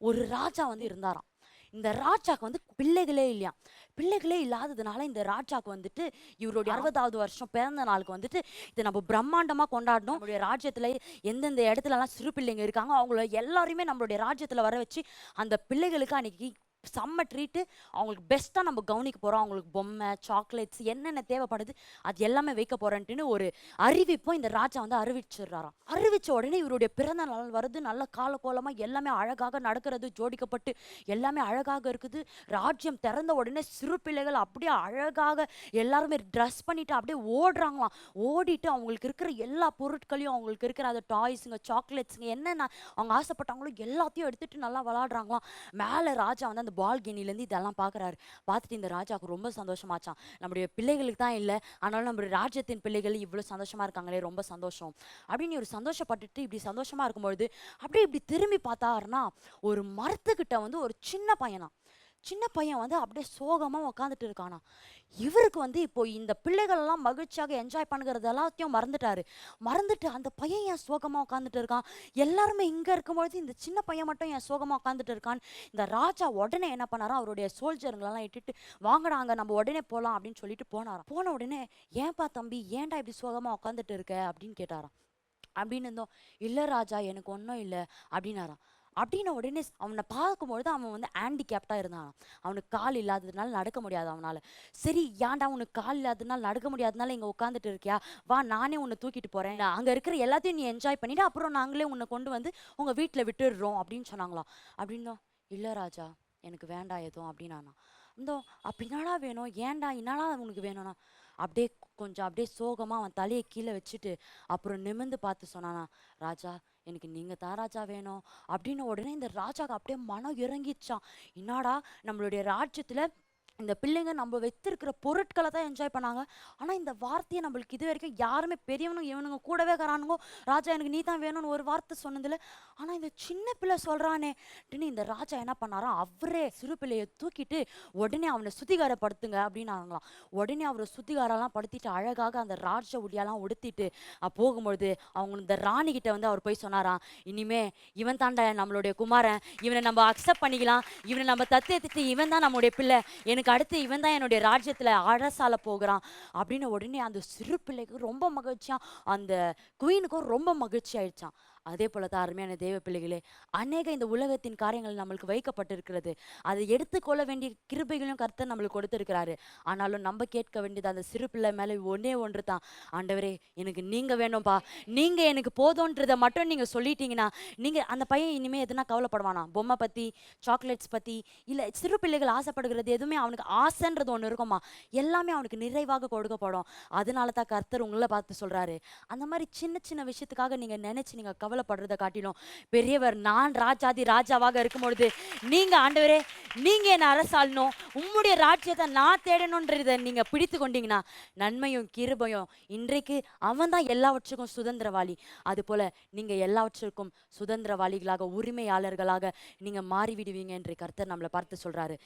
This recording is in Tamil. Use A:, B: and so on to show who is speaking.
A: ஒரு ராஜா வந்து இருந்தாராம். இந்த ராஜாக்கு வந்து பிள்ளைகளே இல்லையா பிள்ளைகளே இல்லாததுனால இந்த ராஜாக்கு வந்துட்டு இவருடைய அறுபதாவது வருஷம் பிறந்த நாளுக்கு வந்துட்டு இதை நம்ம பிரம்மாண்டமாக கொண்டாடணும். நம்மளுடைய ராஜ்யத்தில் எந்தெந்த இடத்துலலாம் சிறு பிள்ளைங்க இருக்காங்க அவங்கள எல்லாருமே நம்மளுடைய ராஜ்யத்தில் வர வச்சு அந்த பிள்ளைகளுக்கு அன்னைக்கு செம்ம ட்ரீட்டு அவங்களுக்கு பெஸ்ட்டாக நம்ம கவனிக்க போகிறோம் அவங்களுக்கு பொம்மை சாக்லேட்ஸ் என்னென்ன தேவைப்படுது அது எல்லாமே வைக்க போகிறேன்ட்டுன்னு ஒரு அறிவிப்பும் இந்த ராஜா வந்து அறிவிச்சிடுறாராம். அறிவித்த உடனே இவருடைய பிறந்த நாள் வருது. நல்ல காலகோலமாக எல்லாமே அழகாக நடக்கிறது ஜோடிக்கப்பட்டு எல்லாமே அழகாக இருக்குது. ராஜ்யம் திறந்த உடனே சிறு பிள்ளைகள் அப்படியே அழகாக எல்லாருமே ட்ரெஸ் பண்ணிவிட்டு அப்படியே ஓடுறாங்களாம். ஓடிட்டு அவங்களுக்கு இருக்கிற எல்லா பொருட்களையும் அவங்களுக்கு இருக்கிற அந்த டாய்ஸுங்க சாக்லேட்ஸுங்க என்னென்ன அவங்க ஆசைப்பட்டாங்களோ எல்லாத்தையும் எடுத்துகிட்டு நல்லா விளாடுறாங்களாம். மேலே ராஜா வந்து அந்த பால்கனிலேருந்து இதெல்லாம் பார்க்குறாரு. பார்த்துட்டு இந்த ராஜாவுக்கு ரொம்ப சந்தோஷமாச்சான் நம்முடைய பிள்ளைகளுக்கு தான் இல்லை. ஆனாலும் நம்முடைய ராஜ்யத்தின் பிள்ளைகள் இவ்வளோ சந்தோஷமாக இருக்காங்களே ரொம்ப சந்தோஷம். அப்படின்னு ஒரு சந்தோஷப்பட்டுட்டு இப்படி சந்தோஷமாக இருக்கும்பொழுது அப்படியே இப்படி திரும்பி பார்த்தாருன்னா ஒரு மரத்துக்கிட்ட வந்து ஒரு சின்ன பையனா சின்ன பையன் வந்து அப்படியே சோகமாக உட்காந்துட்டு இருக்கானா. இவருக்கு வந்து இப்போ இந்த பிள்ளைகள் எல்லாம் மகிழ்ச்சியாக என்ஜாய் பண்ணுகிறது எல்லாத்தையும் மறந்துட்டாரு. மறந்துட்டு அந்த பையன் ஏன் சோகமாக உட்காந்துட்டு இருக்கான்? எல்லாருமே இங்கே இருக்கும்பொழுது இந்த சின்ன பையன் மட்டும் ஏன் சோகமாக உட்காந்துட்டு இருக்கான்? இந்த ராஜா உடனே என்ன பண்ணாரா அவருடைய சோல்ஜருங்களெல்லாம் இட்டுட்டு வாங்கடாங்க நம்ம உடனே போகலாம் அப்படின்னு சொல்லிட்டு போனாராம். போன உடனே ஏன்பா தம்பி ஏன்டா இப்படி சோகமாக உட்காந்துட்டு இருக்க? அப்படின்னு கேட்டாராம். அப்படின்னு இருந்தோம் இல்லை ராஜா எனக்கு ஒன்றும் இல்லை அப்படின்னாராம். அப்படின்ன உடனே அவனை பார்க்கும்பொழுது அவன் வந்து ஹேண்டிகேப்டாக இருந்தான் அவனுக்கு கால் இல்லாததுனால நடக்க முடியாது அவனால். சரி ஏன்டா உனக்கு கால் இல்லாததுனால நடக்க முடியாதனால இங்கே உட்காந்துட்டு இருக்கியா? வா நானே உன்னை தூக்கிட்டு போகிறேன் அங்கே இருக்கிற எல்லாத்தையும் நீ என்ஜாய் பண்ணிட்டு அப்புறம் நாங்களே உன்னை கொண்டு வந்து உங்கள் வீட்டில் விட்டுடுறோம் அப்படின்னு சொன்னாங்களாம். அப்படின்னா இல்லை ராஜா எனக்கு வேண்டாம் எதுவும் அப்படின்னானா இந்தோ அப்படின்னாடா வேணும்? ஏன்டா என்னடா உனக்கு வேணும்னா? அப்படியே கொஞ்சம் அப்படியே சோகமாக அவன் தலையை கீழே வச்சுட்டு அப்புறம் நிமிர்ந்து பார்த்து சொன்னானா ராஜா எனக்கு நீங்க தான் ராஜா வேணும். அப்படின்னு உடனே இந்த ராஜாக்கு அப்படியே மனம் இறங்கிச்சான் என்னடா நம்மளுடைய ராஜ்யத்தில் இந்த பிள்ளைங்க நம்ம வைத்திருக்கிற பொருட்களை தான் என்ஜாய் பண்ணாங்க. ஆனால் இந்த வார்த்தையை நம்மளுக்கு இது வரைக்கும் யாருமே பெரியவனும் இவனுங்க கூடவே கரானுங்கோ ராஜா எனக்கு நீ தான் வேணும்னு ஒரு வார்த்தை சொன்னதில்ல. ஆனால் இந்த சின்ன பிள்ளை சொல்கிறானே அப்படின்னு இந்த ராஜா என்ன பண்ணாராம் அவரே சிறு பிள்ளையை தூக்கிட்டு உடனே அவனை சுத்திகாரப்படுத்துங்க அப்படின்னாங்களாம். உடனே அவரை சுத்திகாரெல்லாம் படுத்திட்டு அழகாக அந்த ராஜ உடியெல்லாம் உடுத்திட்டு போகும்பொழுது அவங்க இந்த ராணிகிட்ட வந்து அவர் போய் சொன்னாராம் இனிமே இவன் தாண்டா நம்மளுடைய குமாரன் இவனை நம்ம அக்செப்ட் பண்ணிக்கலாம் இவனை நம்ம தத்து எடுத்துட்டு இவன் தான் நம்மளுடைய பிள்ளை எனக்கு அடுத்து இவன் தான் என்னுடைய ராஜ்யத்தில் அரசால போகிறான் அப்படின்னு உடனே அந்த சிறு பிள்ளைக்கு ரொம்ப மகிழ்ச்சியா அந்த குயினுக்கும் ரொம்ப மகிழ்ச்சி ஆயிடுச்சான் அதே போல தான் அருமையான தேவ பிள்ளைகளே அநேக இந்த உலகத்தின் காரியங்கள் நம்மளுக்கு வைக்கப்பட்டிருக்கிறது. அதை எடுத்துக்கொள்ள வேண்டிய கிருபைகளையும் கர்த்தர் நம்மளுக்கு கொடுத்துருக்கிறாரு. ஆனாலும் நம்ம கேட்க வேண்டியது அந்த சிறு பிள்ளை மேலே ஒன்றே ஒன்று தான். ஆண்டவரே எனக்கு நீங்கள் வேணும்ப்பா நீங்கள் எனக்கு போதும்ன்றதை மட்டும் நீங்கள் சொல்லிட்டீங்கன்னா நீங்கள் அந்த பையன் இனிமேல் எதுனா கவலைப்படுவானா? பொம்மை பற்றி சாக்லேட்ஸ் பற்றி இல்லை சிறு பிள்ளைகள் ஆசைப்படுகிறது எதுவுமே அவனுக்கு ஆசைன்றது ஒன்று இருக்குமா? எல்லாமே அவனுக்கு நிறைவாக கொடுக்கப்படும். அதனால தான் கர்த்தர் உங்களை பார்த்து சொல்கிறாரு அந்த மாதிரி சின்ன சின்ன விஷயத்துக்காக நீங்கள் நினச்சி நீங்கள் நீங்க கவலைப்படுறத காட்டிலும் பெரியவர் நான் ராஜாதி ராஜாவாக இருக்கும் பொழுது நீங்க ஆண்டவரே நீங்க என்ன அரசாளணும். உம்முடைய ராஜ்யத்தை நான் தேடணுன்றதை நீங்க பிடித்து கொண்டீங்கன்னா நன்மையும் கிருபையும் இன்றைக்கு அவன் தான் எல்லாவற்றுக்கும் சுதந்திரவாளி. அது போல நீங்க எல்லாவற்றுக்கும் சுதந்திரவாளிகளாக உரிமையாளர்களாக நீங்க மாறிவிடுவீங்க என்று கர்த்தர் நம்மளை பார்த்து சொல்றாரு.